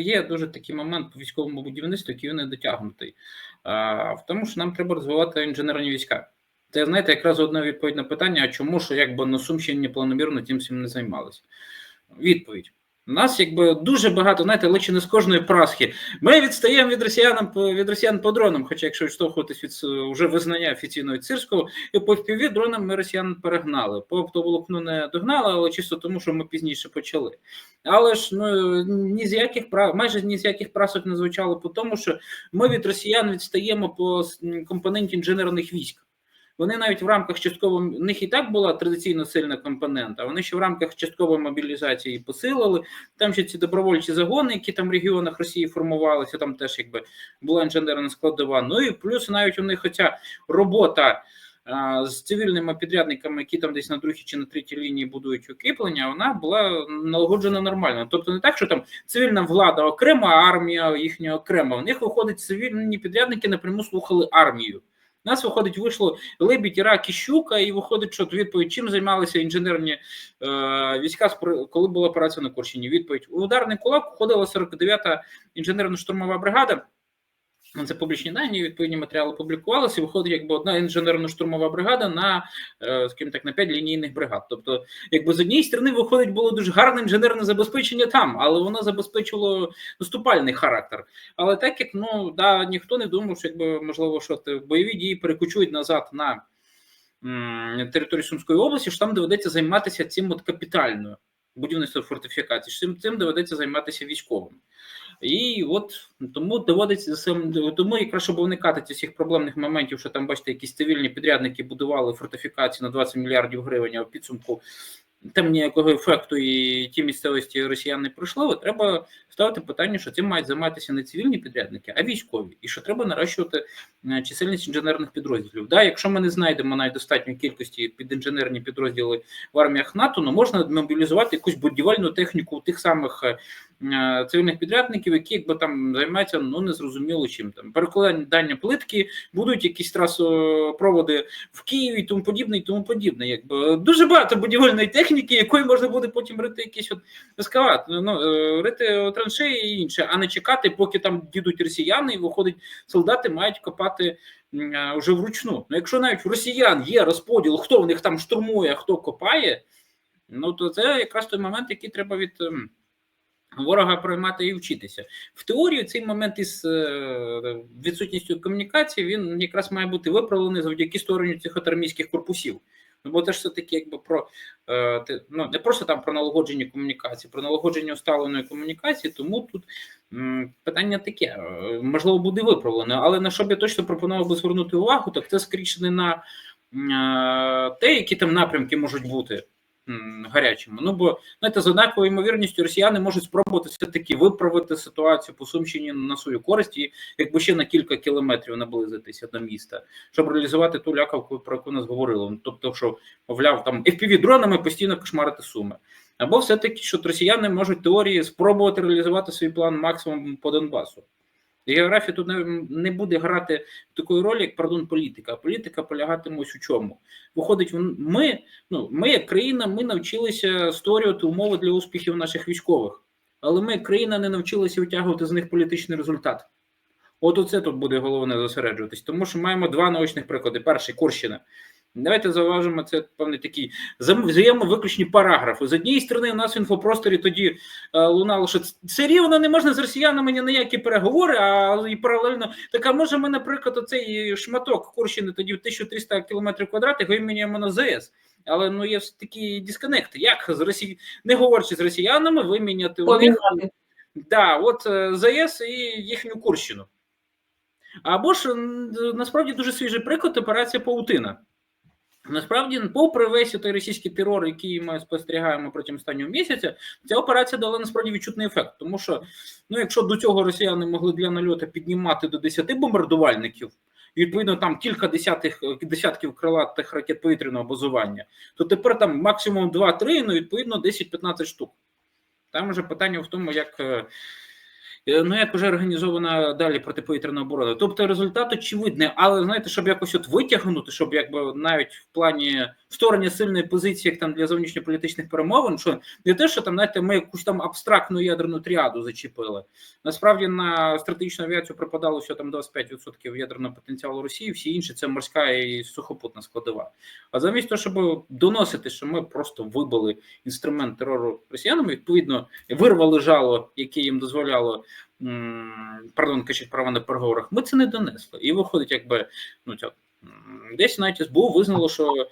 є дуже такий момент по військовому будівництву, який не дотягнутий. В тому, що нам треба розвивати інженерні війська. Це знаєте, якраз одна відповідь на питання: а чому що якби на Сумщині планомірно тим всім не займалися? Відповідь. Нас якби дуже багато, знаєте, лише не з кожної прасхи. Ми відстаємо від росіян від росіян по дронам, хоча якщо відштовхуватись від е, вже визнання офіційного цирського, і по впіві дронам ми росіян перегнали. По оптоволокну не догнали, але чисто тому, що ми пізніше почали. Але ж ну ні з яких прав, майже ні з яких прасок не звучало по тому, що ми від росіян відстаємо по компоненті інженерних військ. Вони навіть в рамках часткової в них і так була традиційно сильна компонента. Вони ще в рамках часткової мобілізації посилили. Там ще ці добровольчі загони, які там в регіонах Росії формувалися, там теж якби була інженерна складова. Ну і плюс навіть у них хоча робота. З цивільними підрядниками, які там десь на другій чи на третій лінії будують укріплення, вона була налагоджена нормально. Тобто не так, що там цивільна влада окрема, армія їхня окрема. У них виходить цивільні підрядники напряму слухали армію. У нас виходить, вийшло Лебідь, рак і Щука, і виходить, що відповідь, чим займалися інженерні е, війська, коли була операція на Курщині. Відповідь у ударний кулак входила 49-та інженерно-штурмова бригада. Це публічні дані, відповідні матеріали публікувалися. Виходить, якби одна інженерно-штурмова бригада на е, скажімо так на 5 лінійних бригад. Тобто, якби з однієї сторони виходить, було дуже гарне інженерне забезпечення там, але воно забезпечило наступальний характер. Але так як ну да ніхто не думав, що якби можливо, що бойові дії перекочують назад на територію Сумської області, що там доведеться займатися цим от капітальною будівництвом фортифікацій. Цим цим доведеться займатися військовим. І от тому доводиться тому, якраз щоб уникати цих проблемних моментів, що там бачите, якісь цивільні підрядники будували фортифікації на 20 мільярдів гривень, а в підсумку там ніякого ефекту і ті місцевості росіян не пройшли, треба ставити питання, що цим мають займатися не цивільні підрядники, а військові, і що треба наращувати е, чисельність інженерних підрозділів. Да, Якщо ми не знайдемо навіть достатньої кількості під інженерні підрозділи в арміях НАТО, ну можна мобілізувати якусь будівельну техніку тих самих е, цивільних підрядників, які якби там займаються ну незрозуміло чим там перекладання плитки, будуть якісь трасопроводи в Києві, тому подібне, і тому подібне. Якби дуже багато будівельної техніки, якої можна буде потім рити якісь от ескават, ну рити траншеї і інше, а не чекати, поки там дідуть росіяни, і виходить, солдати мають копати вже вручну. Ну, якщо навіть в росіян є розподіл, хто в них там штурмує, хто копає, ну то це якраз той момент, який треба від. Ворога приймати і вчитися в теорії. Цей момент із е, відсутністю комунікації він якраз має бути виправлений завдяки створенню цих армійських корпусів. Ну, бо це ж все таки, якби про е, ну не просто там про налагодження комунікації, про налагодження усталеної комунікації. Тому тут питання таке е, можливо буде виправлено, але на що б я точно пропонував би звернути увагу, так це скоріше не на те, які там напрямки можуть бути гарячими. Ну бо знаєте, з однаковою ймовірністю росіяни можуть спробувати все таки виправити ситуацію по Сумщині на свою користь і якби ще на кілька кілометрів наблизитися до міста, щоб реалізувати ту лякавку, про яку нас говорили. Ну, тобто, що мовляв, там fpv дронами постійно кошмарити суми. Або все таки, що росіяни можуть теорії спробувати реалізувати свій план максимум по Донбасу. Географія тут не, буде грати такої ролі, як пардон, політика. Політика полягатиме ось у чому. Виходить, ми, ну, ми, як країна, ми навчилися створювати умови для успіхів наших військових, але ми, як країна, не навчилися витягувати з них політичний результат. От оце тут буде головне зосереджуватись, тому що маємо два наочних приклади. Перший Курщина. Давайте зауважимо, це певний такий взаємовиключні параграфи. З однієї сторони, у нас в інфопросторі тоді е, лунало, що це рівно не можна з росіянами ні на які переговори, а і паралельно так, а може ми, наприклад, оцей шматок Курщини тоді в 1300 км квадратних виміняємо на ЗС. Але ну є такі дисконекти. Як з Росії не говорячи з росіянами, виміняти у них да, от е, ЗАЕС і їхню Курщину. Або ж насправді дуже свіжий приклад операція Паутина. Насправді, попри весь той російський терор, який ми спостерігаємо протягом останнього місяця, ця операція дала насправді відчутний ефект. Тому що, ну, якщо до цього росіяни могли для нальоту піднімати до 10 бомбардувальників, і відповідно там кілька десятих десятків крилатих ракет повітряного базування, то тепер там максимум 2-3, ну відповідно 10-15 штук. Там вже питання в тому, як. Е, ну як вже організована далі протиповітряна оборона. Тобто результат очевидний, але знаєте, щоб якось от витягнути, щоб якби навіть в плані створення сильної позиції, як там для зовнішньополітичних перемовин, що не те, що там знаєте, ми якусь там абстрактну ядерну тріаду зачепили. Насправді на стратегічну авіацію припадало що там 25% ядерного потенціалу Росії, всі інші це морська і сухопутна складова. А замість того, щоб доносити, що ми просто вибили інструмент терору росіянам, відповідно вирвали жало, яке їм дозволяло пардон, качать права на переговорах. Ми це не донесли. І виходить, якби ну ця. Десь навіть СБУ визнало, що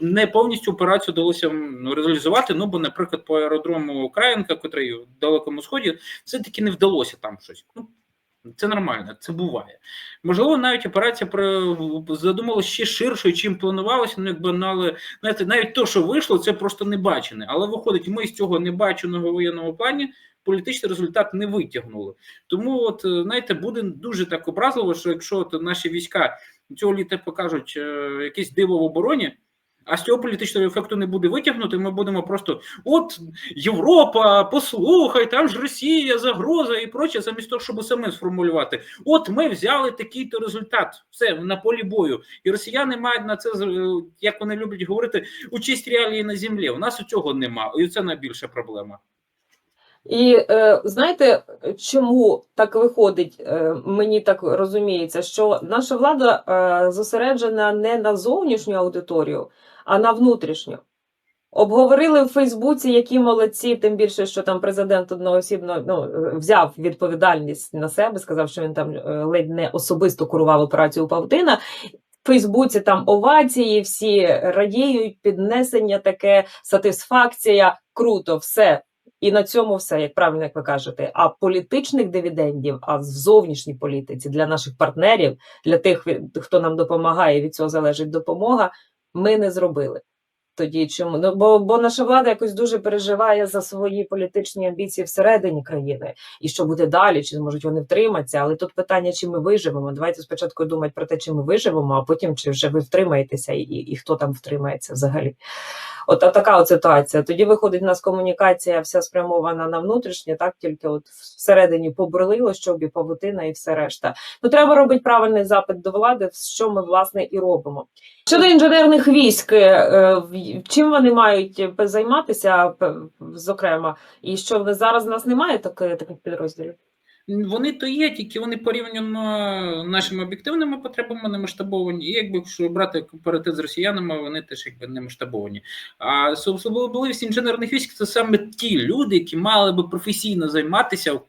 не повністю операцію вдалося реалізувати. Ну бо, наприклад, по аеродрому Українка, котрий в далекому сході, все таки не вдалося там щось. Ну це нормально, це буває. Можливо, навіть операція задумалася ще ширшою, чим планувалося. Ну якби ну, але знаєте, навіть то, що вийшло, це просто не бачене. Але виходить, ми з цього небаченого воєнного плані політичний результат не витягнули. Тому, от знаєте, буде дуже так образливо, що якщо от наші війська цього літа покажуть е, якесь диво в обороні. А з цього політичного ефекту не буде витягнути. Ми будемо просто от Європа, послухай, там ж Росія, загроза і проче, замість того, щоб самим сформулювати. От ми взяли такий-то результат, все на полі бою, і росіяни мають на це як вони люблять говорити, участь реалії на землі. У нас у цього нема, і це найбільша проблема. І е, знаєте, чому так виходить? Е, мені так розуміється, що наша влада е, зосереджена не на зовнішню аудиторію, а на внутрішню. Обговорили в Фейсбуці, які молодці, тим більше, що там президент одноосібно ну, взяв відповідальність на себе, сказав, що він там е, ледь не особисто курував операцію Павтина. В Фейсбуці там овації, всі радіють, піднесення таке, сатисфакція, круто, все. І на цьому все, як правильно як ви кажете. А політичних дивідендів, а в зовнішній політиці для наших партнерів, для тих, хто нам допомагає, від цього залежить допомога, ми не зробили. Тоді чому? Ну бо бо наша влада якось дуже переживає за свої політичні амбіції всередині країни, і що буде далі, чи зможуть вони втриматися. Але тут питання, чи ми виживемо. Давайте спочатку думати про те, чи ми виживемо, а потім чи вже ви втримаєтеся, і, і, і хто там втримається взагалі. От така от ситуація. Тоді виходить у нас комунікація вся спрямована на внутрішнє, так тільки от всередині побурлило, щоб і павутина, і все решта. Ну треба робити правильний запит до влади, що ми власне і робимо. Щодо інженерних військ, е, чим вони мають займатися, зокрема, і що зараз в нас немає таких таких підрозділів? Вони то є, тільки вони порівняно нашими об'єктивними потребами не масштабовані. І якби якщо брати кооператив з росіянами, вони теж якби не масштабовані. А особливість інженерних військ це саме ті люди, які мали би професійно займатися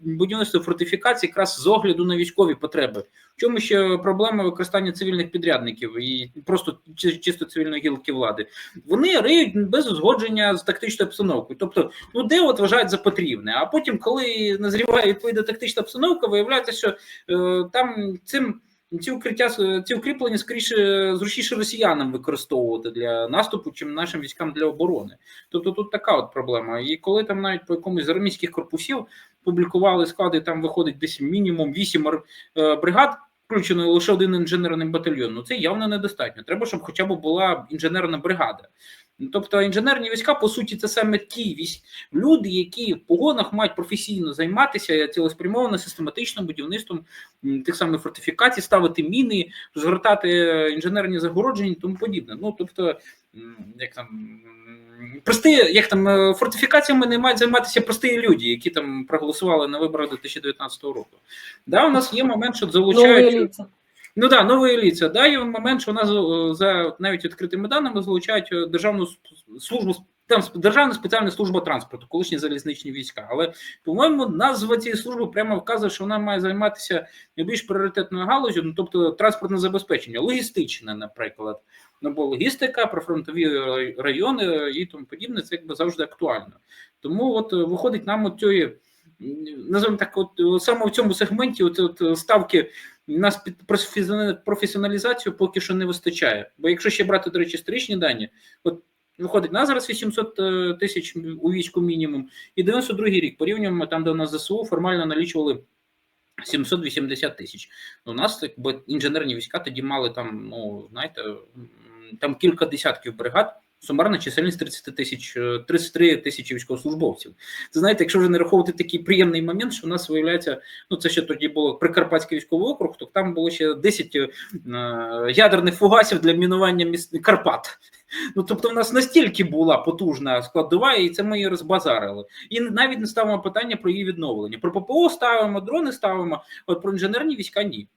будівництвом фортифікацій якраз з огляду на військові потреби. В чому ще проблема використання цивільних підрядників і просто чисто цивільної гілки влади? Вони риють без узгодження з тактичною обстановкою. Тобто, ну де от вважають за потрібне, а потім, коли назріває відповідна тактична обстановка, виявляється, що е, там цим. Ці укриття ці укріплення скоріше зручніше росіянам використовувати для наступу, чим нашим військам для оборони. Тобто тут така от проблема. І коли там навіть по якомусь з армійських корпусів публікували склади, там виходить десь мінімум 8 е, бригад, включено лише один інженерний батальйон. Ну це явно недостатньо. Треба, щоб хоча б була інженерна бригада. Тобто інженерні війська, по суті, це саме ті військ, люди, які в погонах мають професійно займатися цілеспрямовано систематичним будівництвом тих самих фортифікацій, ставити міни, розгортати інженерні загородження і тому подібне. Ну тобто, як там прості, як там е, фортифікаціями не мають займатися прості люди, які там проголосували на виборах 2019 року. Да, у нас є момент, що залучають. Ну да, нові ліця. Да, є момент, що у нас е, за навіть відкритими даними залучають е, державну службу там Державна спеціальна служба транспорту, колишні залізничні війська. Але, по-моєму, назва цієї служби прямо вказує, що вона має займатися найбільш пріоритетною галузю, ну тобто транспортне забезпечення, логістичне, наприклад. Ну, бо логістика, профронтові райони і тому подібне, це якби завжди актуально. Тому от виходить нам от цієї, називаємо так, от саме в цьому сегменті от, от ставки нас під професіоналізацію поки що не вистачає. Бо якщо ще брати, до речі, історичні дані, от виходить на зараз 800 е, тисяч у війську мінімум, і 92-й рік порівнюємо там, де у нас ЗСУ формально налічували 780 тисяч. У нас якби інженерні війська тоді мали там, ну знаєте, там кілька десятків бригад. Сумарна чисельність 30 тисяч, е, 33 тисячі військовослужбовців. Це знаєте, якщо вже не раховувати такий приємний момент, що у нас виявляється, ну це ще тоді було Прикарпатський військовий округ, то там було ще 10 е, ядерних фугасів для мінування міст Карпат. Ну тобто, в нас настільки була потужна складова, і це ми її розбазарили. І навіть не ставимо питання про її відновлення. Про ППО ставимо, дрони ставимо, от про інженерні війська ні.